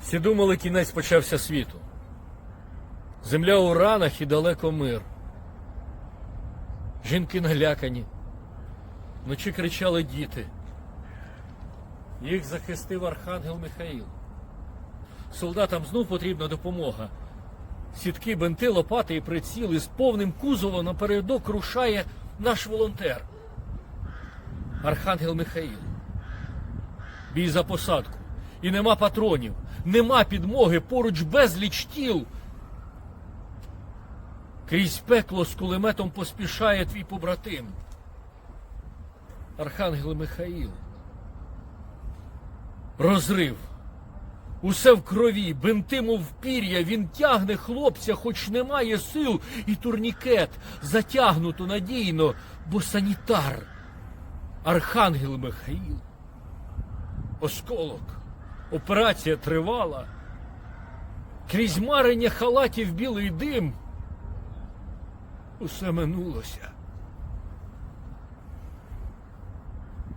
Всі думали, кінець почався світу. Земля у ранах і далеко мир. Жінки налякані. Вночі кричали діти. Їх захистив архангел Михаїл. Солдатам знов потрібна допомога. Сітки, бенти, лопати і приціли з повним кузовом напередок рушає наш волонтер. Архангел Михаїл. Бій за посадку. І нема патронів, нема підмоги, поруч безліч тіл. Крізь пекло з кулеметом поспішає твій побратим. Архангел Михаїл. Розрив. Усе в крові, бинти, мов пір'я, він тягне хлопця, хоч немає сил, і турнікет затягнуто надійно, бо санітар. Архангел Михаїл. Осколок. Операція тривала. Крізь марення халатів білий дим. Усе минулося.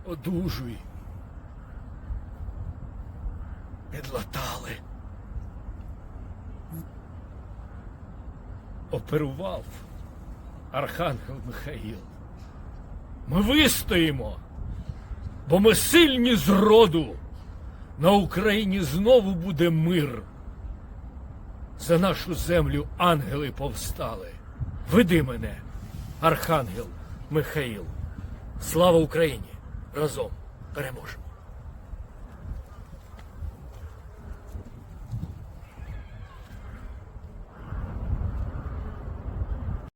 Одужуй. Підлатали. Оперував Архангел Михаїл. Ми вистоїмо, бо ми сильні з роду. На Україні знову буде мир. За нашу землю ангели повстали. Веди мене, Архангел Михаїл. Слава Україні! Разом переможемо!